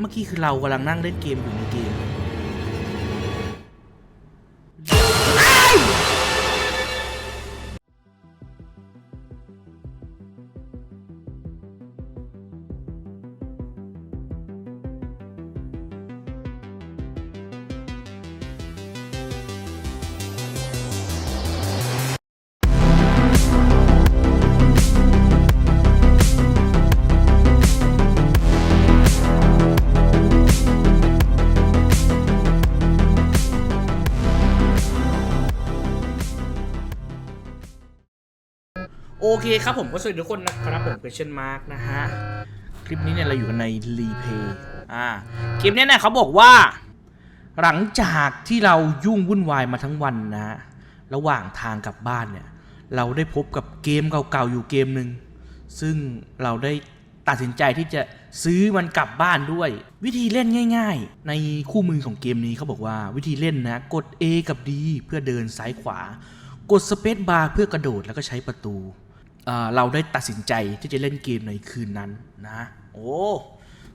เมื่อกี้คือเรากำลังนั่งเล่นเกมอยู่ในเก เคครับผมก็สวัสดีทุกคนนะครับผมเป็นเช่นมาร์กนะฮะ คลิปนี้เนี่ยเราอยู่กันในรีเพย์อ่าเกมเนี้ยเนี่ยเขาบอกว่า หลังจากที่เรายุ่งวุ่นวายมาทั้งวันนะฮะ ระหว่างทางกลับบ้านเนี่ย เราได้พบกับเกมเก่าๆอยู่เกมหนึ่งซึ่งเราได้ตัดสินใจที่จะซื้อมันกลับบ้านด้วย วิธีเล่นง่าย ๆ ในคู่มือของเกมนี้เขาบอกว่าวิธีเล่นนะ กด A กับ D เพื่อเดินซ้ายขวา กดสเปซบาร์เพื่อกระโดดแล้วก็ใช้ประตู เราได้ตัดสินใจที่จะเล่นเกมในคืนนั้นนะ โอ้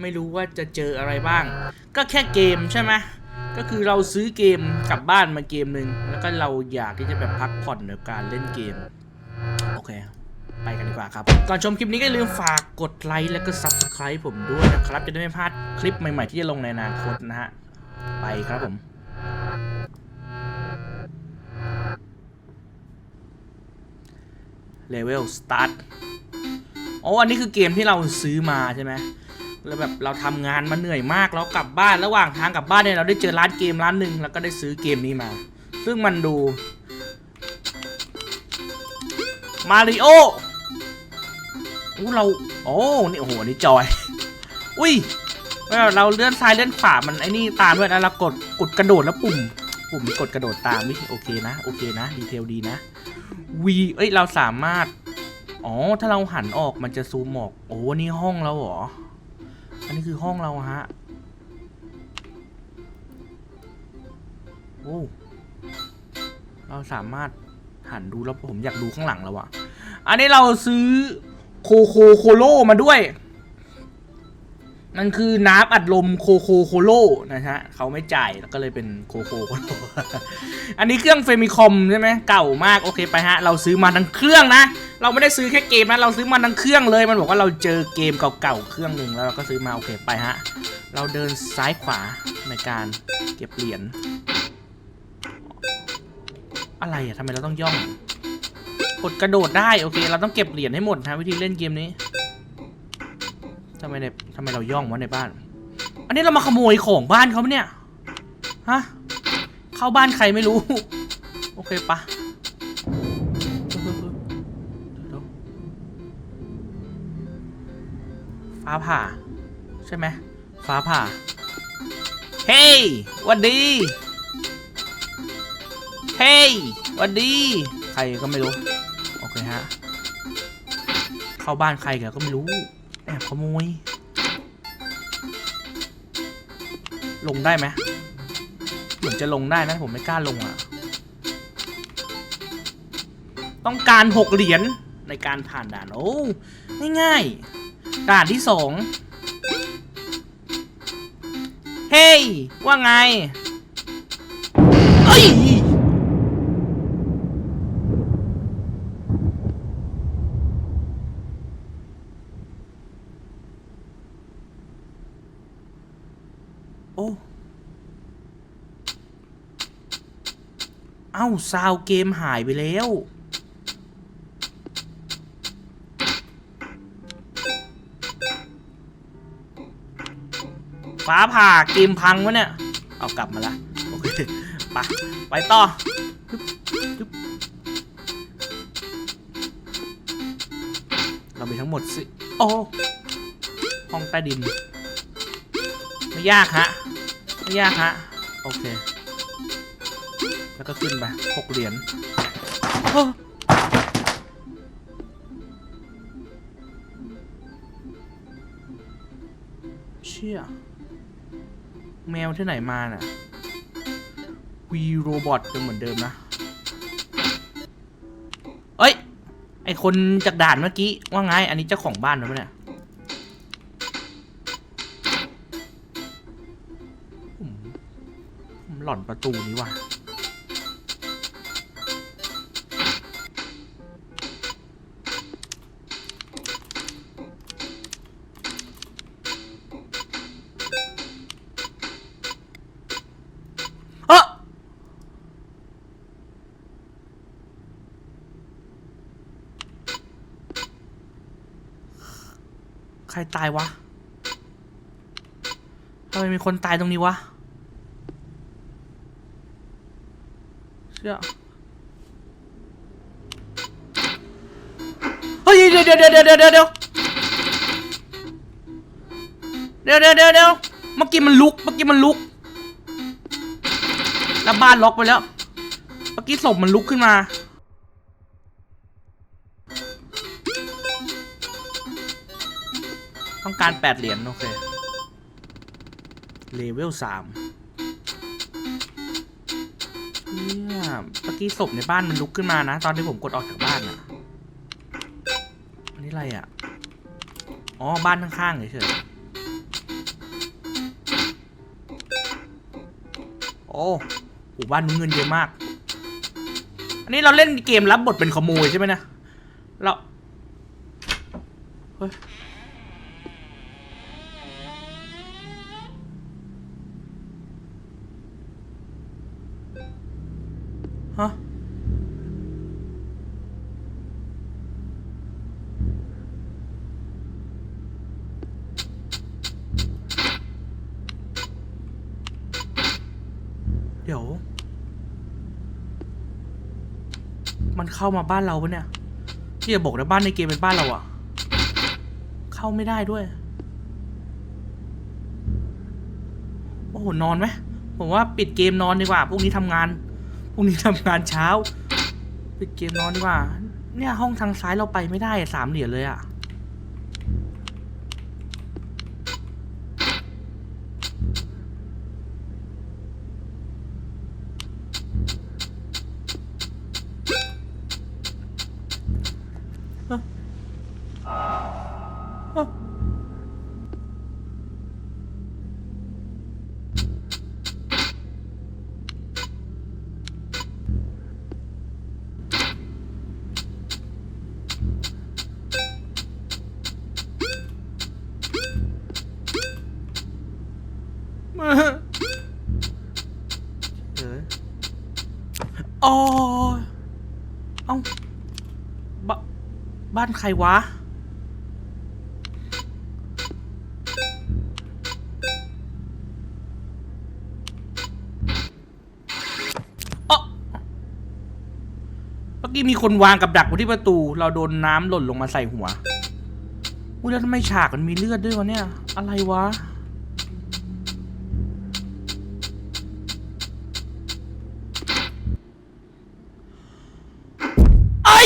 ไม่รู้ว่าจะเจออะไรบ้าง ก็แค่เกมใช่ไหมก็คือเราซื้อเกมกลับบ้านมาเกมหนึ่งแล้วก็เราอยากที่จะแบบพักผ่อนในการเล่นเกม โอเค ไปกันดีกว่าครับ ก่อนชมคลิปนี้ก็อย่าลืมฝากกดไลค์แล้วก็ Subscribe ผมด้วยนะครับ จะได้ไม่พลาดคลิปใหม่ๆที่จะลงในอนาคตนะฮะ ไปครับผม เลเวลสตาร์ทอ๋ออันนี้คือเกมที่เราซื้อมาใช่ไหมแล้วแบบเราทำงานมาเหนื่อยมากแล้วกลับบ้านระหว่างทางกลับบ้านเนี่ยเราได้เจอร้านเกมร้านหนึ่งแล้วก็ได้ซื้อเกมนี้มา ซึ่งมันดูมาริโออู้เราโอ้นี่โอ้โหนี่จอย อุ้ยแบบเราเลื่อนซ้ายเลื่อนขวามันไอ้นี่ตามด้วยนะเรากดกดกระโดดแล้วปุ่ม ปุ่มกดกระโดดตามวิโอเคนะโอเคนะดีเทลดีนะ วีเอ้ยเราสามารถ อ๋อ ถ้าเราหันออกมันจะซูมออก โอ้ นี่ห้องเราเหรอ อันนี้คือห้องเราฮะ โอ้ เราสามารถหันดูแล้วผมอยากดูข้างหลังแล้วอะอันนี้เราซื้อโคโคโคโลมาด้วย มันคือน้ำอัดลมโคโคโคโลนะฮะเขาไม่จ่ายแล้วก็เลยเป็นโคโคโคโลอันนี้เครื่องเฟมิคอมใช่ไหมเก่ามากโอเคไปฮะ เราซื้อมาทั้งเครื่องนะ เราไม่ได้ซื้อแค่เกมนะเราซื้อมาทั้งเครื่องเลย มันบอกว่าเราเจอเกมเก่าๆเครื่องหนึ่งแล้วเราก็ซื้อมาโอเคไปฮะ เราเดินซ้ายขวาในการเก็บเหรียญอะไรอะทำไมเราต้องย่องกดกระโดดได้โอเค เราต้องเก็บเหรียญให้หมดนะวิธีเล่นเกมนี้ ทำไมในทำไมเราย่องวะในบ้าน อันนี้เรามาขโมยของบ้านเขาเนี่ย ฮะ เข้าบ้านใครไม่รู้ โอเคปะดูฟ้าผ่า ใช่ไหม ฟ้าผ่า เฮ้ยวันดี เฮ้ยวันดี ใครก็ไม่รู้ โอเคฮะ เข้าบ้านใครกันก็ไม่รู้ แอบขโมย ลงได้ไหมเหมือนจะลงได้นะผมไม่กล้าลงอะ ต้องการหกเหรียญในการผ่านด่านโอ้ง่ายๆด่านที่สองเฮ้ยว่าไงเอ้ย โอ้ เอ้าซาวเกมหายไปแล้ว ฟ้าผ่าเกมพังวะเนี่ย เอากลับมาละโอเคไปไปต่อเรามีทั้งหมดสิ โอ้ห้องใต้ดิน ไม่ยากฮะ ไม่ยากฮะ โอเค แล้วก็ขึ้นไปหกเหรียญโอ้เชี่ย แมวที่ไหนมาน่ะ วีโรบอทยังเหมือนเดิมนะ เอ้ย ไอคนจากด่านเมื่อกี้ ว่าไง อันนี้เจ้าของบ้านหรือเปล่าเนี่ยหล่อนประตูนี้ว่ะ รตายวะทำไมมีคนตายตรงนี้วะเชื่อเฮ้ยเดี๋ยวเดี๋ยวเดี๋ยวเดี๋ยวเดี๋ยวเดี๋ยวเดี๋ยวเดี๋ยวเดี๋ยวเดี๋ยวเดี๋ยวเมื่อกี้มันลุกเมื่อกี้มันลุกแล้วบ้านล็อกไปแล้ว เมื่อกี้ศพมันลุกขึ้นมา ต้องการแปดเหรียญโอเคเลเวลสามเนี่ยเมื่อกี้ศพในบ้านมันลุกขึ้นมานะ ตอนที่ผมกดออกจากบ้านอะอันนี้อะไรอะอ๋อ บ้านข้างๆเฉยๆโอ้โหบ้านนู้นเงินเยอะมาก อันนี้เราเล่นเกมรับบทเป็นขโมยใช่ไหมนะ เรา เฮ้ย เดี๋ยว มันเข้ามาบ้านเราปะเนี่ยพี่อย่าบอกนะบ้านในเกมเป็นบ้านเราอะเข้าไม่ได้ด้วยโอ้โหนอนไหมผมว่าปิดเกมนอนดีกว่าพรุ่งนี้ทำงานพรุ่งนี้ทำงานเช้า ปิดเกมนอนดีกว่า เนี่ยห้องทางซ้ายเราไปไม่ได้สามเหรียญเลยอะเอ้อเอ้อเออ อ๋อเอ้าบบ้านใครวะเอ้อเมื่อกี้มีคนวางกับดักไว้ที่ประตู เราโดนน้ำหล่นลงมาใส่หัว อุ้ยแล้วทำไมฉากมันมีเลือดด้วยวะเนี่ย อะไรวะ ไอ้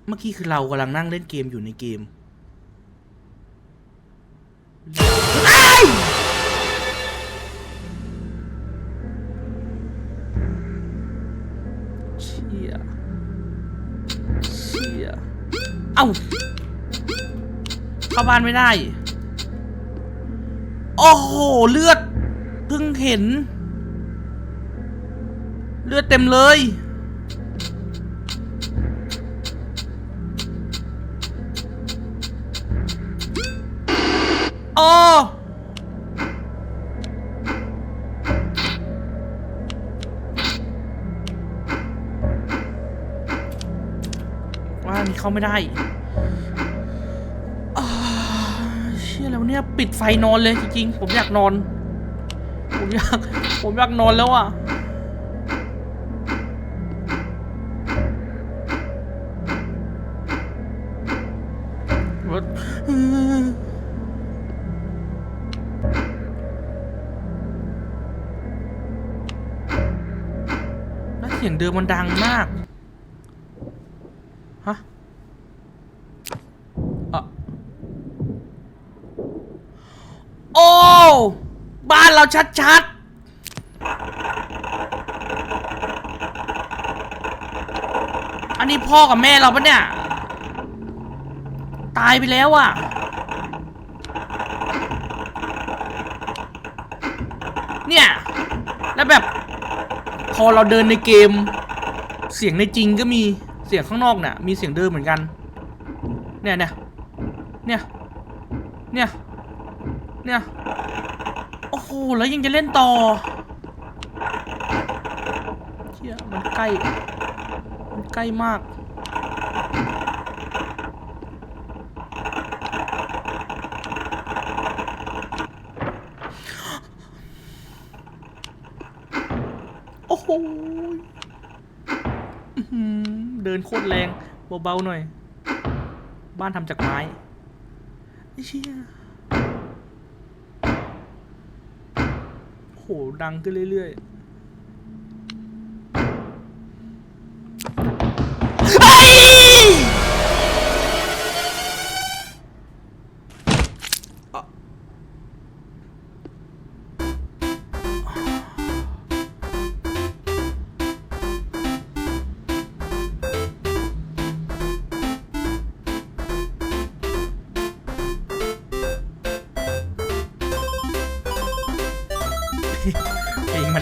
เมื่อกี้คือเรากำลังนั่งเล่นเกมอยู่ในเกมไอ้เชี่ยเชี่ยเอ้า เข้าบ้านไม่ได้ โอ้โห เลือด เพิ่งเห็น เลือดเต็มเลย ว่านี่เข้าไม่ได้เชื่อแล้วเนี่ยปิดไฟนอนเลยจริงๆ ผมอยากนอน ผมอยาก ผมอยากนอนแล้วอะรถแล้วเสียงเดิมมันดังมาก เราชัดๆ อันนี้พ่อกับแม่เราปะเนี่ย ตายไปแล้วอะ เนี่ย แล้วแบบ พอเราเดินในเกม เสียงในจริงก็มีเสียงข้างนอกเนี่ยมีเสียงเดิมเหมือนกัน เนี่ยเนี่ยเนี่ยเนี่ยเนี่ย อ้แล้วยังจะเล่นต่อเชี่ยมันใกล้ มันใกล้มาก โอ้โหเดินโคตรแรง เบาๆหน่อย บ้านทำจากไม้ไอ้เชี่ยโอ้โห ดังขึ้นเรื่อยๆ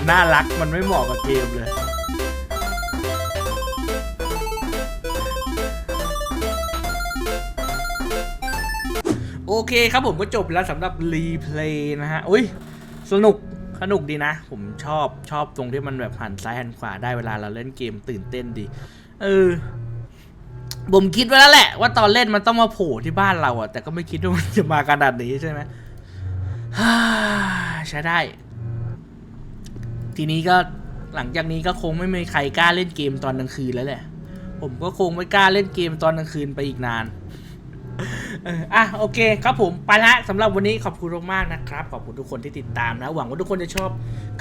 น่ารักมันไม่เหมาะกับเกมเลย โอเคครับผมก็จบแล้วสำหรับรีเพลย์นะฮะ อุ้ย สนุกสนุกดีนะ ผมชอบชอบตรงที่มันแบบหันซ้ายหันขวาได้เวลาเราเล่นเกมตื่นเต้นดี เออ ผมคิดไว้แล้วแหละ ว่าตอนเล่นมันต้องมาโผล่ที่บ้านเราอะแต่ก็ไม่คิดว่ามันจะมาขนาดนี้ใช่ไหมใช้ได้ ทีนี้ก็หลังจากนี้ก็คงไม่มีใครกล้าเล่นเกมตอนกลางคืนแล้วแหละ ผมก็คงไม่กล้าเล่นเกมตอนกลางคืนไปอีกนานอะโอเคครับผมไปละสำหรับวันนี้ขอบคุณมากๆนะครับ ขอบคุณทุกคนที่ติดตามนะ หวังว่าทุกคนจะชอบ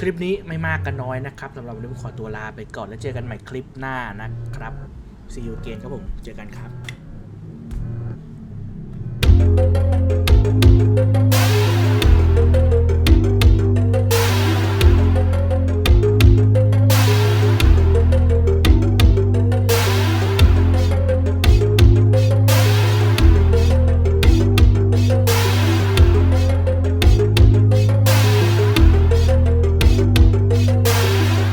คลิปนี้ไม่มากก็น้อยนะครับสำหรับวันนี้ผมขอตัวลาไปก่อนแล้วเจอกันใหม่คลิปหน้านะครับ see you again ครับผมเจอกันครับ